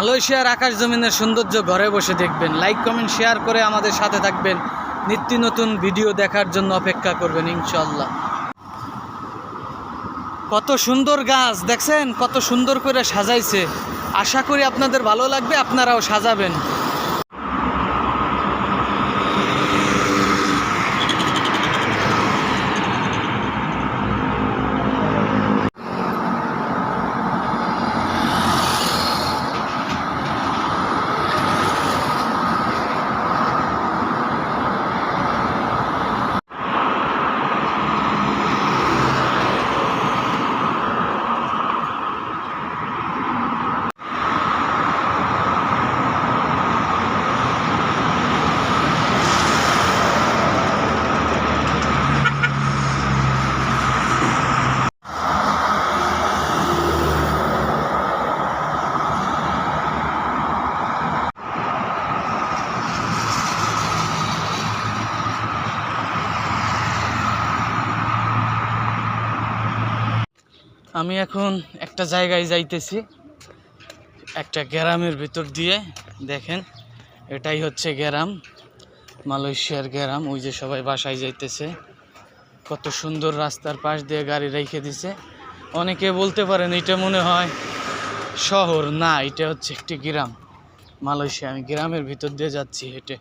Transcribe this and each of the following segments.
মালয়েশিয়ার আকাশ জমিনের সৌন্দর্য ঘরে বসে দেখবেন। লাইক কমেন্ট শেয়ার করে আমাদের সাথে থাকবেন। নিত্য নতুন ভিডিও দেখার জন্য অপেক্ষা করবেন ইনশাল্লাহ কত সুন্দর গাছ, দেখছেন? কত সুন্দর করে সাজাইছে। আশা করি আপনাদের ভালো লাগবে, আপনারাও সাজাবেন। আমি এখন একটা জায়গায় যাইতেছি, একটা গ্রামের ভিতর দিয়ে। দেখেন, এটাই হচ্ছে গ্রাম, মালয়েশিয়ার গ্রাম, ওই যে সবাই বাসায় যাইতেছে। কত সুন্দর রাস্তার পাশ দিয়ে গাড়ি রেখে দিছে। অনেকে বলতে পারেন, এটা মনে হয় শহর। না, এটা হচ্ছে একটি গ্রাম। মালয়েশিয়া, আমি গ্রামের ভিতর দিয়ে যাচ্ছি হেঁটে।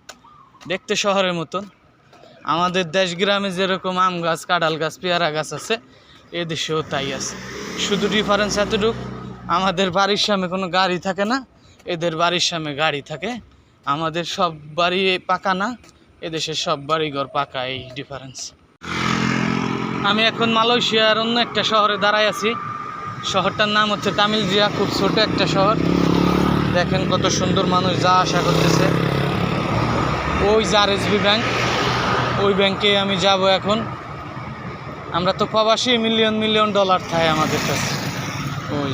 দেখতে শহরের মতন। আমাদের দেশ গ্রামে যেরকম আম গাছ, কাঁঠাল গাছ, পেয়ারা গাছ আছে এ দেশেও তাই আছে। শুধু ডিফারেন্স এতটুক, আমাদের বাড়ির সামনে কোনো গাড়ি থাকে না, এদের বাড়ির সামনে গাড়ি থাকে। আমাদের সব বাড়ি পাকা না, এদেশের সব বাড়িঘর পাকা, এই ডিফারেন্স আমি এখন মালয়েশিয়ার অন্য একটা শহরে দাঁড়ায় আছি। শহরটার নাম হচ্ছে তামিলজিয়া, খুব ছোট একটা শহর। দেখেন কত সুন্দর মানুষ যা আশা করতেছে। ওই যে আর ব্যাংক, ওই ব্যাংকে আমি যাব এখন। আমরা তো প্রবাসী মিলিয়ন মিলিয়ন ডলার থাকে আমাদের কাছে। ওই।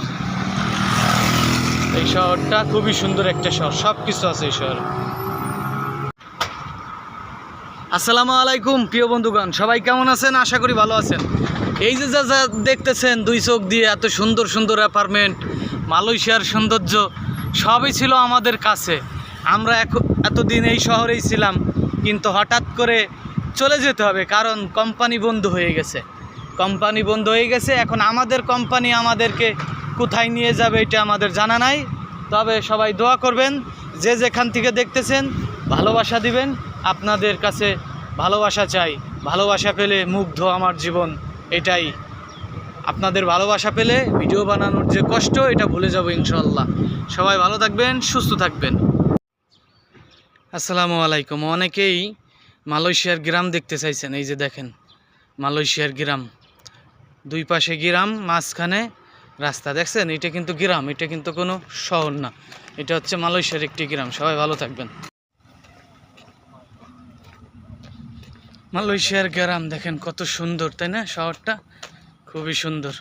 এই শহরটা খুবই সুন্দর একটা শহর সব কিছু আছে এই শহরে। আসসালামু আলাইকুম প্রিয় বন্ধুগণ সবাই কেমন আছেন? আশা করি ভালো আছেন। এই যে যা যা দেখতেছেন দুই চোখ দিয়ে এত সুন্দর সুন্দর অ্যাপার্টমেন্ট মালয়েশিয়ার সৌন্দর্য সবই ছিল আমাদের কাছে। আমরা এতদিন এই শহরেই ছিলাম কিন্তু হঠাৎ করে চলে যেতে হবে, কারণ কোম্পানি বন্ধ হয়ে গেছে। কোম্পানি বন্ধ হয়ে গেছে, এখন আমাদের কোম্পানি আমাদেরকে কোথায় নিয়ে যাবে এটা আমাদের জানা নাই। তবে সবাই দোয়া করবেন, যে যেখান থেকে দেখতেছেন, ভালোবাসা দিবেন। আপনাদের কাছে ভালোবাসা চাই। ভালোবাসা পেলে মুগ্ধ আমার জীবন, এটাই। আপনাদের ভালোবাসা পেলে ভিডিও বানানোর যে কষ্ট, এটা ভুলে যাব ইনশাল্লাহ সবাই ভালো থাকবেন, সুস্থ থাকবেন। আসসালামু আলাইকুম। অনেকেই মালয়েশিয়ার গ্রাম দেখতে চাইছেন, এই যে দেখেন, মালয়েশিয়ার গ্রাম। দুই পাশে গ্রাম, মাঝখানে রাস্তা, দেখছেন? এটা কিন্তু গ্রাম, এটা কিন্তু কোনো শহর না। এটা হচ্ছে মালয়েশিয়ার একটি গ্রাম। সবাই ভালো থাকবেন। মালয়েশিয়ার গ্রাম, দেখেন কত সুন্দর, তাই না? শহরটা খুবই সুন্দর।